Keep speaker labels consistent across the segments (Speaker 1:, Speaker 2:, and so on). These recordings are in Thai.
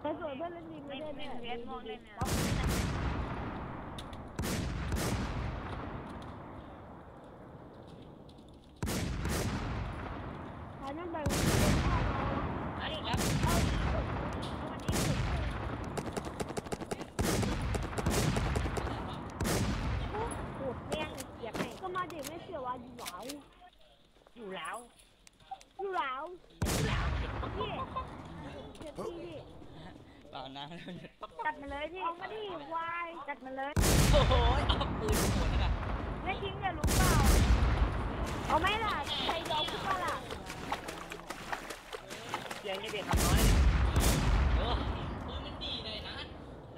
Speaker 1: ไปสวยเพื่อนเล่นดีไม่
Speaker 2: เล่น
Speaker 1: ได้
Speaker 2: เล่
Speaker 1: เนี่ย
Speaker 2: นเวทมองเล่นเนี่ย
Speaker 1: พานั่นไป
Speaker 2: อันนี้ครับวันนี้สุด
Speaker 1: ปวดแรงเสียบให้ก็มาเด็กไม่เสียวว่าอยู่หลาว
Speaker 2: อยู่แล้ว
Speaker 1: อยู่หลาวพี่เจ็บพี่ดิ
Speaker 3: เปล่านะ
Speaker 2: จัดมาเลยพี่
Speaker 1: เอามาดิวาย
Speaker 2: จัดมาเลย
Speaker 3: โอ้โหเอาปืนหัวนั่นน่ะ
Speaker 2: ไม่ทิ้งอย่ารู้เปล่า
Speaker 1: เอาไหมล่ะใครยอมขึ้นมาล่ะ
Speaker 2: เสียงเด็กคำน้อย
Speaker 3: เออปืนมันดีเลยนะ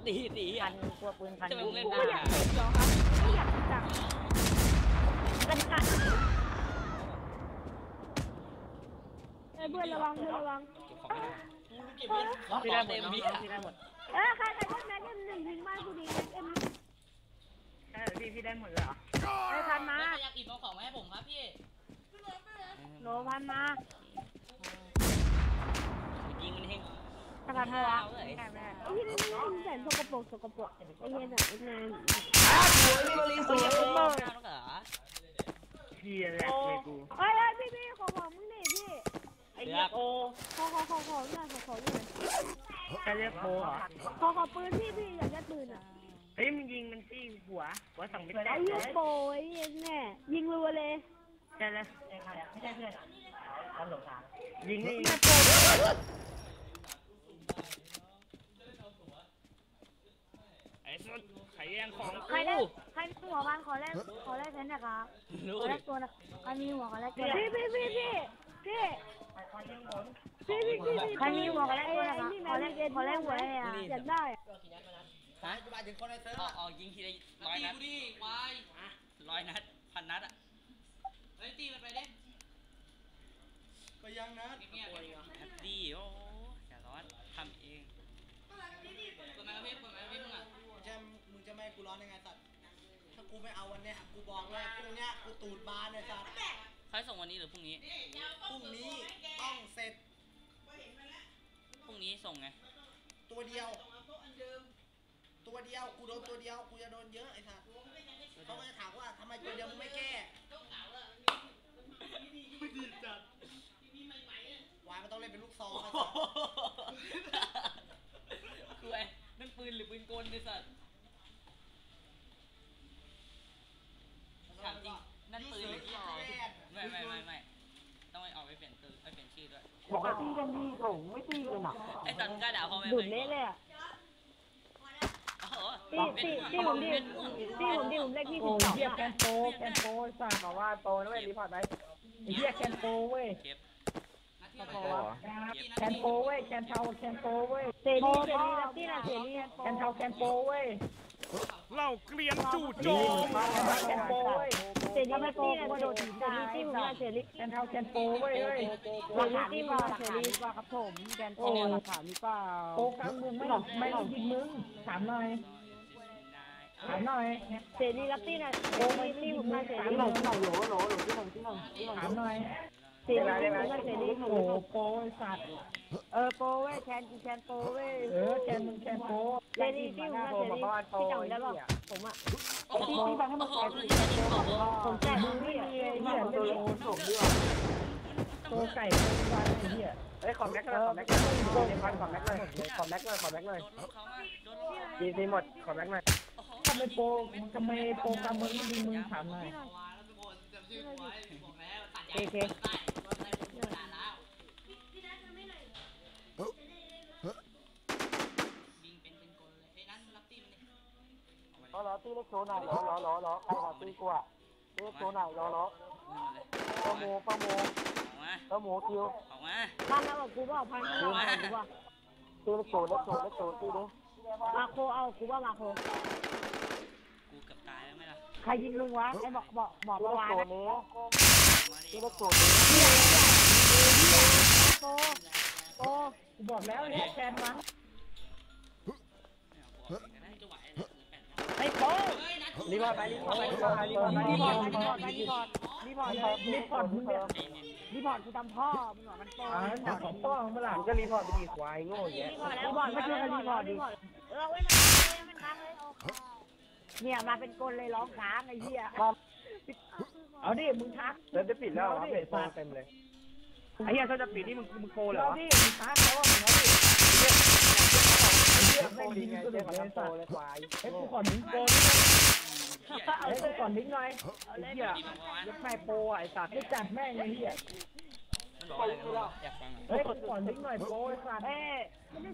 Speaker 3: ดีดี
Speaker 2: พั
Speaker 3: อะ
Speaker 2: นตัวปืนพัน
Speaker 3: จะไปเล่น
Speaker 1: กู
Speaker 3: ได้
Speaker 1: ก็อยากเป็นจอครับกูอยากจัง
Speaker 2: เป็นขัน
Speaker 1: เอ้ยเพื่อนระวังเพื่อนระวัง
Speaker 3: เก็บของไม่ได้
Speaker 2: พี่ได้หมด
Speaker 3: เต็ม
Speaker 2: น้อง
Speaker 3: พี่
Speaker 2: พี่ได้หมด
Speaker 1: เออใครใครพวกนั้นเอ็มหนึ่งยิงมากกูดีเอ็ม
Speaker 2: เออพี่พี่ได้หมดเลยเหรอไอ้พันมา
Speaker 3: อยากอิบเอาของมาให้ผมครับพี่
Speaker 2: โลพันมา
Speaker 3: ยิงมันเฮง
Speaker 2: ถ้าพันเท่าไหร่
Speaker 3: เลย
Speaker 2: ได้ไหม
Speaker 1: ไอ้ที่นี่แสนสกปรกสกปรกไอ้เหี้ยน่ะไอ้นาย
Speaker 3: สวยมากแล้วเหรอ
Speaker 2: พี่แหลกเลยกู
Speaker 1: เอ้ยเอ้ยพี่พี่ขอของมึง หน่อยพี่
Speaker 2: ไอ้เหี้ยโอ
Speaker 1: ขอขอขอขอหน่อยขอขอหน่อย
Speaker 2: จะเรียกโปเหรอ
Speaker 1: ขอขอปืนพี่พี่อยากได้ปืนอะ
Speaker 2: เฮ้ยมึงยิงมันที่หัวหัวสองไม่แต
Speaker 1: ไอ้
Speaker 2: ก
Speaker 1: เหี้
Speaker 2: เลยย
Speaker 1: โปรไอ้เหี้ยแน่ยิงรัวเลย
Speaker 2: ใช่แล้วไม่ใช่เพื่อนตลกอะยิงนี่
Speaker 1: แม่โปร
Speaker 3: ไอ้สุดใครแย่งของ
Speaker 2: ใครได้ใครมีหัวพันขอแรกขอแรกเพนนะครับ
Speaker 3: รู้
Speaker 2: ขอแรกตัวนะใครมีหัวขอแรกตัว
Speaker 1: พี่พี่พี่พี่พี่ พี่พี่พี่พี่
Speaker 2: ใครมีหัวขอแรกตัวนะครับขอแรกขอแรกหัวเลยอะ
Speaker 1: อยากได้อะ
Speaker 3: ฮะออกออกยิงทีละร้อยนัดวายร้อยนัดพันนัดอะเฮ้ยตีมันไปเด้
Speaker 4: ไปยังนะ
Speaker 3: เงียบๆแฮปปี้โอ้อย่าร้อนทำเองเปิดไมค์กระพริบเปิดไมค์กระพริบมึงอะ
Speaker 4: ใช่มึงจะไม่กูร้อนยังไงสัตว์ถ้ากูไม่เอาวันเนี้ยกูบอกเลยพรุ่งเนี้ยกูตูดบานเลยสัตว์
Speaker 3: ใครส่งวันนี้หรือพรุ่งนี้
Speaker 4: พรุ่งนี้ต้องเสร็จ
Speaker 3: พรุ่งนี้ส่งไง
Speaker 4: ตัวเดียว ตัวเดียว กูโดนตัวเดียว กูจะโดนเยอะไอ้สัตว์เขาก็จะถามว่าทำไมตัวเดียวมึงไม่แก้ไม่ดีจัดวายมันต้องเล่นเป็นลูกซองไอ้สัตว์
Speaker 3: คือไอ้นั่นปืนหรือปืนกลไอ้สัตว์ถามจริงนั่นปืนหรือ ไม่ไม่ไม่ไม่ต้องไปออกไปเปลี่ยนตัวไปเปลี่ยนชื่อด้วย
Speaker 2: บอกว่าตีกันดีผมไม่ตีกันอะ
Speaker 3: ไอ้สัตว์กล้าด่าพ่อแม่
Speaker 1: ดุดเละเลยอะ
Speaker 3: โอ้โห
Speaker 1: พี่พี่พี่ผมดิพี่ผมดิผมเลขที่สิบสอง
Speaker 5: เฮียแกนโปแกนโปสั่งมาว่าโปนะเว้ยรีพอร์ตไปเฮียกแกนโปเว้ยแกนโปเว้ยแกนเทาแกนโปเว้ย
Speaker 1: เสรีเสรีรับที่น่ะเสรี
Speaker 5: แกนเทาแกนโปเว้ย
Speaker 6: เล่าเกลียนจู่โจม
Speaker 5: แกนโปเว้ย
Speaker 1: เจลี่ไม่โป้ก็โดีนถีบได้เจลี่
Speaker 5: แกนเท้าแกนโป้เวยเฮ้ย
Speaker 1: ราคาดีกว่าเจลี่ว่าครับผมแกนโป้ราคาดีกว่า
Speaker 5: โอ้กลางเมืองไม่หรอกไม่หรอกยิงมึงถามหน่อยถามหน่อย
Speaker 1: เจลี่รับตี้นะโอ้ไม่ตี้ผมมาเจลี่
Speaker 5: ถามหน่อยหน่อหลโหลโหลที่หนึ่งที่หนึ่งที่หนึ่งถามหน่อย
Speaker 1: เสรีที่ผมน่ะเสรี
Speaker 5: โอ้โปไอ้สัตว์
Speaker 1: เออโปเว้ยแคนแคนโปเว้ย
Speaker 5: เออแกนมึงแกนโป
Speaker 1: เสรีที่ผมน่ะเสรีที่จำได้ป่ะผมอะ
Speaker 3: โอ้โหโอ้โห
Speaker 1: ผมแจกมือพี่
Speaker 5: เฮียเฮียโดนโส่งด้วยโปไก่โปวันไอ้เฮีย
Speaker 4: เฮ้ยขอแม็กเลยขอแม็กเลยขอแม็กขอแม็กเลยขอแม็กเลยขอแม็กเลย
Speaker 3: ดีดี
Speaker 4: หมดขอแม็กเลย
Speaker 5: ทำไมโปทำไมโปกลางเมืองไม่ยิงมึงถามหน่อย
Speaker 1: เคเค
Speaker 3: ร
Speaker 4: อรอตีเล็กโชว์หน่อยรอรอรอรอใครขอตีกูอะตีเลกโชว์หน่อยรอรอ
Speaker 3: เอ
Speaker 4: ป้าโมป้าโม
Speaker 3: ออกมา
Speaker 4: ป้าโมคิว
Speaker 3: ออกมา
Speaker 1: พันเอากับกูว่าพันเอากับกูว่า
Speaker 4: ตีเล็กโชว์เล็กโชว์เล็กโชว์ตีดิ
Speaker 1: มาโคเอากูว่ามาโค
Speaker 3: กูเกือบตายแล้วไหมล่ะ
Speaker 1: ใครยิงลุงวะไอ้บอกบอกบอก
Speaker 4: ตี
Speaker 1: เมื่อ
Speaker 4: เล็ก
Speaker 1: วาน
Speaker 4: โช
Speaker 1: นะ
Speaker 4: ว์นี้
Speaker 3: มาดิ
Speaker 4: ตีเล็กโชว์นี้
Speaker 1: โปโป
Speaker 5: กูบอกแล้วเฮียแกนมั้
Speaker 4: รีบอร์ดไปรีบอร์ดไปรีบอร์ดไปรีบอร์ดไปรีบอร์ด
Speaker 1: รีพอร์ตรีพอร์ตรีพอร์ต
Speaker 5: รีพอร์ตมึงเนี่ย
Speaker 1: รีพอร์ตกูทำพ่อมึงเหรอมันโต
Speaker 5: อ่าจับของป้องเมื่อไหร่
Speaker 7: มึงก็รีพอร์ตไปดีควายโง่แยะ
Speaker 1: รีพอร์ตแล้วรีพอร์ตมาช่วยกันรีพอร์ตดิเออไว้มันมันค้างเลยเนี่ยมาเป็นกลเลยร้องค้างไอ้เหี้ย
Speaker 5: เอาดิมึงทัก
Speaker 7: เริ่มจะปิดแล้วครับเพจโปรเต็มเลย
Speaker 5: ไอ้เหี้ยถ้าจะปิดนี่มึงมึงโกเหรอเอาดิมึงทักเขาว่ามึงเอาดิเหี้ย
Speaker 7: โป
Speaker 5: ไม่
Speaker 7: ร
Speaker 5: ดี
Speaker 7: ไง
Speaker 5: เล
Speaker 7: เจ๊
Speaker 5: ย
Speaker 7: มา
Speaker 5: ไอ้
Speaker 7: ทำโปร
Speaker 5: สัตว์
Speaker 7: เลยควาย
Speaker 5: เฮ้ยกูขอดิ้งโกนี่ เฮ้ยกูขอดิ้งหน่อยไอ้เหี้ยยัดแม่โปรไอ้สัตว์ไม่จัดแม่งไอ้เหี้ย
Speaker 3: อยากฟัง
Speaker 5: เฮ้ยกูขอดิ้งหน่อยโปรไอ้สัตว์
Speaker 1: เอ้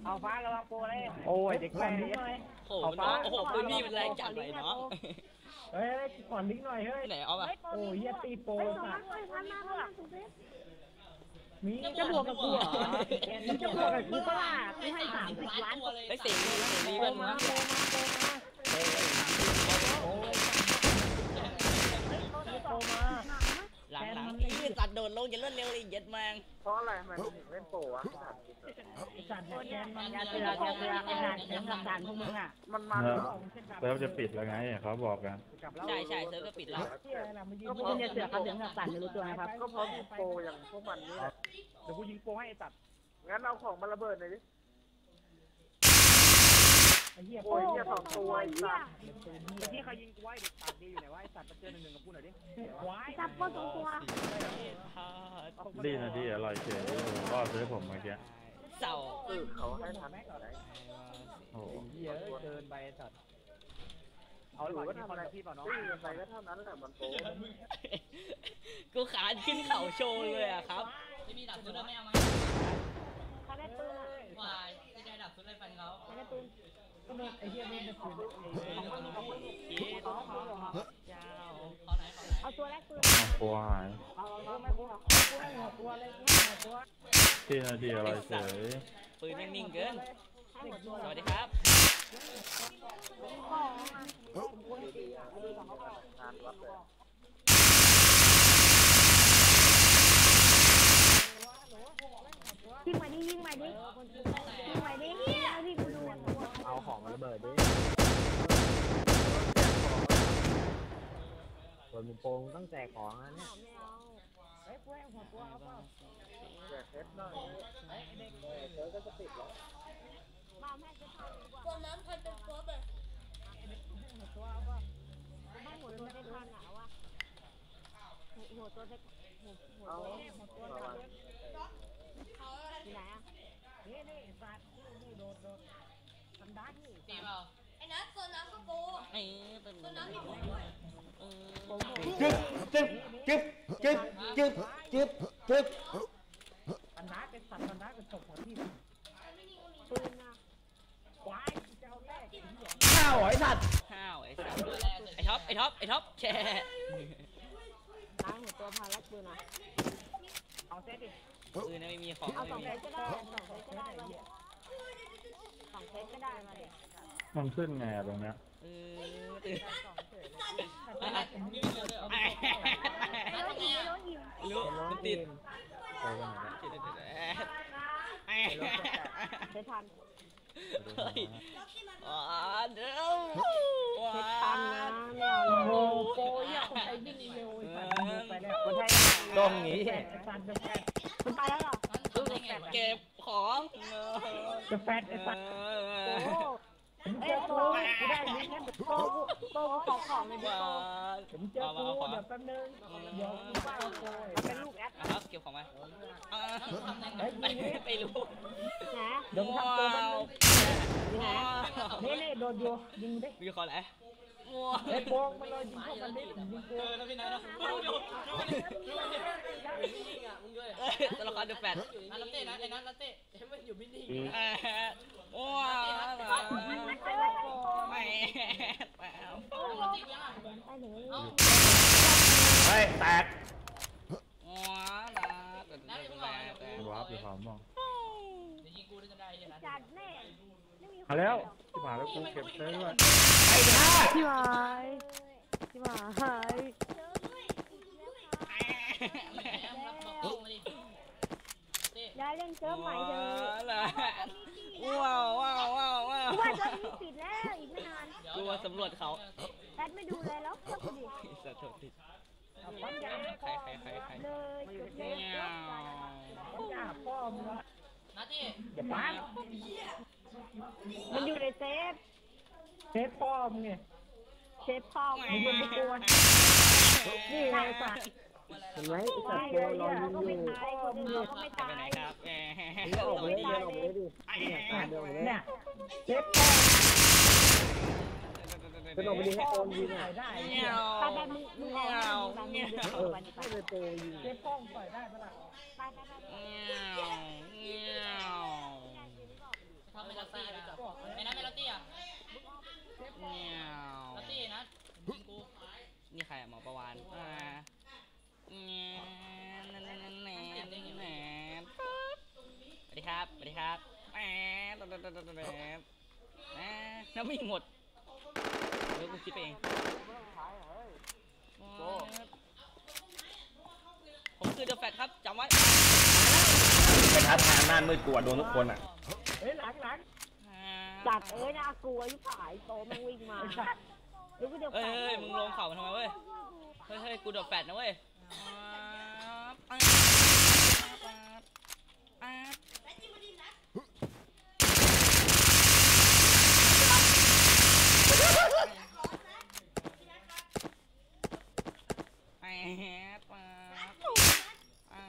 Speaker 1: เอาฟ้ากับว่าโปรเลย
Speaker 5: โอ้ยเด็กแม่งหน่อย
Speaker 3: โอ้โหน้องโอ้โหปืนนี่มันแรงจัดเลยเนาะ
Speaker 5: เฮ้ยกูขอดิ้งหน่อยเฮ้ย
Speaker 3: ไหนเอาป่ะ
Speaker 5: โอ้ยเหี้ยตีโปรสัตว์มี
Speaker 1: จะบวกกับกูเหรอมึงจะบวกกับกูปะล่ะกูให้สามสิบล้าน
Speaker 3: ไอ้เสียงเสียงนี้กันนะ
Speaker 5: โปรมา
Speaker 3: หลังหลังไอ้สัตว์โดดลงจะรวดเร็วเลยเย็ดแมง
Speaker 7: เพราะอะไรทำไมมึงถึงเล่นโปรวะ
Speaker 5: ไอ้สัตว์แกนมัน
Speaker 1: ยาเสือกยาเสือกไอ้สัตว์เสียงสันพวกมึงอะ
Speaker 7: มันมา
Speaker 6: เออเซิร์ฟจะปิดแล้วไงเขาบอกกัน
Speaker 3: ใช่ใช่เซิร์ฟก็ปิดแล้ว
Speaker 5: เหี้ยอะไรมายิง
Speaker 1: พวกคุณยาเสือกเขาเสียงสันไม่รู้ตัวนะครับ
Speaker 7: ก็เพราะมีโปรอย่างพวกมันนี่แหละ
Speaker 5: เดี๋ยวกูยิงโปรให้ไอ้สัตว์
Speaker 7: งั้นเอาของมาระเบิดหน่อยดิ
Speaker 5: ไอ้ เหี้ย
Speaker 7: โอ้ยเหี้ยสองตัวไอ้สัตว์
Speaker 5: ไอ้ที่เขายิงกูไว้เด็กตัดดีอยู่ไหนวะไอ้สัตว์มาเจอหนึ่งหนึ่งกับกูหน่อยดิควาย
Speaker 1: จับก็สองตัว
Speaker 6: ดีนะที่อร่อยเฉยก็ซื้อผมเมื่อกี้
Speaker 3: เสา
Speaker 7: เออเขาให้ทันไหน
Speaker 6: โอ้โห
Speaker 5: เหี้ยเดินไปไอ้สัตว์เอา
Speaker 7: ห
Speaker 5: ห
Speaker 7: รื
Speaker 5: น่อ
Speaker 7: อยว่า
Speaker 5: ที่
Speaker 7: ทำ
Speaker 5: คอ
Speaker 7: อะ
Speaker 5: น
Speaker 7: ไร
Speaker 5: พี่เปล่าน้อง
Speaker 7: ตีกันไปก็เท่านั้นแหละมันโปร
Speaker 3: กูขานขึ้นเขาโชว์เลยอะครับไม่มีดับซุนเลยไม่เอามา
Speaker 1: เขาได้ปืนอะ
Speaker 3: วายไม่ได้ดับซุนเลยฟันเขา
Speaker 1: เขาได้ปืน
Speaker 5: ก็เดินไอ้เหี้ยไม่ได้ปืน
Speaker 3: พี่ขอขอเจ้าขอา
Speaker 1: ตัวแรกปืน
Speaker 6: เอากลัวหาย
Speaker 5: เอาเอาไม่กลัวตัวเลยตัวตัว
Speaker 6: ที่นาทีอร่อยเฉย
Speaker 3: ปืนนิ่งเกิน สวัสดีครับ
Speaker 7: ยิ
Speaker 1: งม่ดิยิงม่ดิ
Speaker 7: ระเบิดดิส่วนมึงโปรมึงต้องแจกของนะเนี่ย
Speaker 5: เฮ้ยกูให้หัวตัวเอาเปล่า
Speaker 7: แจกเพชรหน่อยเออก็จะปิดแล้ว
Speaker 1: มาแม่จะทำดีกว่า
Speaker 2: ตัวน้ำพันเป็นตัวแบบ
Speaker 5: หัวตัวเอาเปล่า
Speaker 1: ไม่หัวตัวได้ทันหนาวอะหัวตัวได้หัวหัว
Speaker 7: เอา
Speaker 1: ตัว
Speaker 7: ระวัง
Speaker 1: ที่ไหนอะ
Speaker 5: นี่นี่สัตว์นี่โดดโดดทำได้นี่
Speaker 3: ตีเปล่า
Speaker 2: ไอ้นัทตัวน้ำก็โปร
Speaker 3: ไอ้เป็น
Speaker 2: ตัวน้ำมีผมด้วย
Speaker 3: เออ
Speaker 7: จึ๊บจึ๊บจึ๊บจึ๊บจึ๊บจึ๊บจึ๊บ
Speaker 5: ทำได้เป็นสัตว์ทำได้เป็นศพของที่
Speaker 1: ปืนนะ
Speaker 5: ควายจะเจ้าแรก
Speaker 7: ข้าวไอ้สัตว์
Speaker 3: ห้าวไอ้สัตว์ไอ้ท็อปไอ้ท็อปไอ้ท็อปแชร์
Speaker 1: ล้างหัวตัวพาลักปืนนะ
Speaker 5: เอาเซตดิ
Speaker 3: ปืนไม่มีของ
Speaker 1: เอาสอง
Speaker 3: ไม่
Speaker 1: เซ
Speaker 3: มี
Speaker 1: ตก็ได้สองเซตก็ได้ มาสองเซตก็ได้มาเด็ก
Speaker 6: มันขึ้นไงอะตรงเนี้ย
Speaker 3: เออตื่น
Speaker 1: ไม่รู้อิ่มไม่รู้อิ่ม
Speaker 3: รู้มันติด
Speaker 7: ไปกันไหน
Speaker 3: ติดติดติด
Speaker 1: เซตทัน
Speaker 3: เฮ้ยอ๋อเดี๋ยว
Speaker 1: เซตทันนะไม่เอา
Speaker 5: โอ้โห
Speaker 1: ย
Speaker 5: โปรยคนไทยวิ่งเร็วไอ้สัตว์มึงไปแล้วคนไทย
Speaker 7: ตรงนี้
Speaker 5: ไอ้สัตว์จะแฟด
Speaker 1: คุณไปแล้วเหรอ
Speaker 3: เก็บ ของ
Speaker 5: จะแฟดไอ้สัตว์
Speaker 1: โอ้
Speaker 5: ผมเจ
Speaker 1: เอ้ย
Speaker 5: อ
Speaker 1: โต
Speaker 5: กูกูได้ยิงแค่
Speaker 1: โตกูโตกูขอของเลยดิโต
Speaker 5: ผมเจอกูเดี๋ยวแป๊บนึงเดี๋ยวกูว่าโปร
Speaker 1: เป็นลูกแอด
Speaker 3: ครับเก็บของมาไปรู้
Speaker 1: นะ
Speaker 5: เดี๋ยวกูทำโปรแป๊บนึง
Speaker 1: ที่ไหน
Speaker 5: นี่นี่โดนอยู่ยิงดิ
Speaker 3: มีคนไหนมั ว
Speaker 5: ไอ้โปรมันเลยยิงเข้ากันดิยิงกู
Speaker 3: ตัวละครเดอะแฟตนัตเต้นะไอ้นัทนัตเต้มันอยู่มินิว้าวไม่
Speaker 1: ไอ้หนู
Speaker 7: เฮ้ยแตก
Speaker 3: ว้าวนะ
Speaker 6: วาร์ปอยู่ความมอง
Speaker 1: จัดแน่ไม่มี
Speaker 6: มาแล้วที่ผ่าแล้วกูเก็บเซิร์ฟด้วย
Speaker 1: พี่หมายพี่หมายยายเล่นเซิร์ฟใหม่เถอะ
Speaker 3: ว้าวว้าวว้าวว้าว
Speaker 1: ว่าเซิร์ฟนี้ปิดแล้วอีกไม่นาน
Speaker 3: กูมาสำรวจเขา
Speaker 1: แพทไม่ดูเลยแล้วเซิดิ
Speaker 3: สะทดติด
Speaker 5: ปัญญา
Speaker 3: ใครใครใครใคร
Speaker 1: เลย
Speaker 3: เงี้ยว
Speaker 5: ปัญญาพ่อมึงวะ
Speaker 3: นัดดิ
Speaker 5: อย่าปัง
Speaker 1: มันอยู่ในเซฟ
Speaker 5: เซฟพ่อมึงไง
Speaker 1: เซฟพ่อ
Speaker 5: มึงยังไม่กวนนี่ไงไอ้สัตว์เห็นไหมไอ้สัตว์
Speaker 1: ไม่
Speaker 5: ตัว
Speaker 1: เลย
Speaker 5: รอ
Speaker 1: เรา
Speaker 5: ยิง
Speaker 1: ก็
Speaker 5: อ
Speaker 1: ไม่
Speaker 5: ยู่
Speaker 1: ตายคนอื่นเราก็ไม่
Speaker 3: ไป
Speaker 1: ตาย
Speaker 3: ไหนครับแหม
Speaker 5: มึงออกไปเลยเดินออกไปเลยดิเนี่ยอะเดินออกไปเลยเนี่ยเซฟพ่อเดินออกไปดิให้โอนยิงอะได้
Speaker 3: เงี้ยว
Speaker 1: ไปไปมึงมึงเอามึงมึง
Speaker 3: เงี้ยว
Speaker 1: มึง
Speaker 5: เออ
Speaker 1: ไป
Speaker 5: ให้เลยโตยิงเซฟพ่อปล่อยได้ปะล่ะ
Speaker 1: ไปไปไป
Speaker 3: เงี้ยวเงี้ย วทำเมลตี้นะไอ้นัทเมลตี้อะเงี้ยวเมลตี้นัทยิงกูนี่ใครอะหมอประวานอ่าเงี้ยแหนแหนแหนแหนแหนสวัสดีครับสวัสดีครับแหมแหนแหนแหนแหนแหนน้ำมีหมดเดี๋ยวกูคิดไปเองผมคือเดอะแฟตครับจำไว้
Speaker 7: เป็นท้าทายหน้ามืดกลัวโดนทุกคนอะ
Speaker 5: เฮ้ยหลังหลัง
Speaker 1: จัดเอ้ยน่ากลัวยุคขายโตมันวิ่งมาหรือกูเดี๋ยว
Speaker 3: เฮ้ย
Speaker 1: แปะ
Speaker 3: เฮ้ยมึงลงเข่ามันทำไมเว้ย เฮ้ยเฮ้ยกูโดดแฟดนะเว้ยไอ้แฮปป๊าอ่า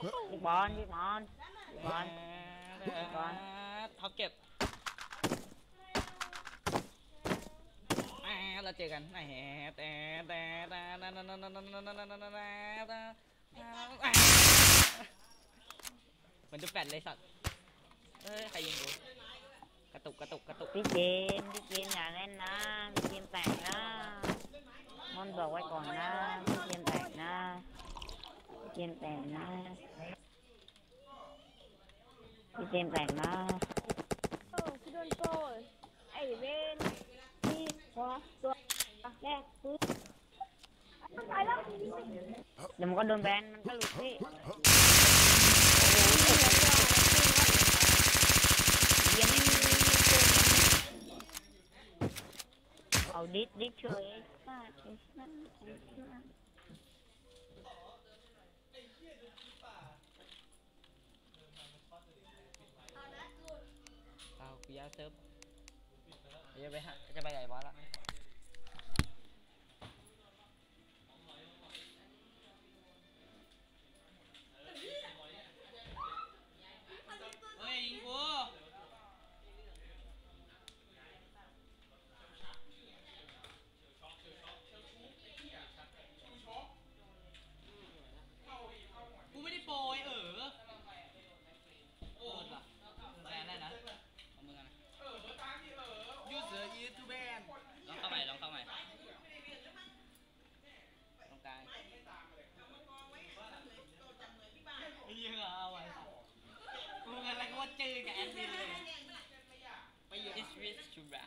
Speaker 1: พี่บอลพี่บอล พี่อล
Speaker 3: ท็อปเก็บเราเจอกันไอ้แฮปแต่แต่แต่แต่แต่แต่แต่แต่เหมือนดูแฟดเลยสัตว์เอ้ยใครยิงกูกระตุกกระตุกกระตุก
Speaker 1: พี่เจมส์พี่เจมส์อย่าเล่นนะพี่เจมส์แตกนะมอนบอกไว้ก่อนนะพี่เจมส์แตกนะพี่เจมส์แตกนะ พี่เจมส์แตกนะโอ้คือโดนโกยไอ้เวนที่หัวตัวแรกคือตายแล้วเดี๋ยวมันก็โดนแบนมันก็หลุดพี่เย็นนี่เอาดิดดิดเฉย ปิยเซิ
Speaker 3: ร์ฟเดี๋ยวไปฮะจะไปใหญ่บอสละ It's rich to rat.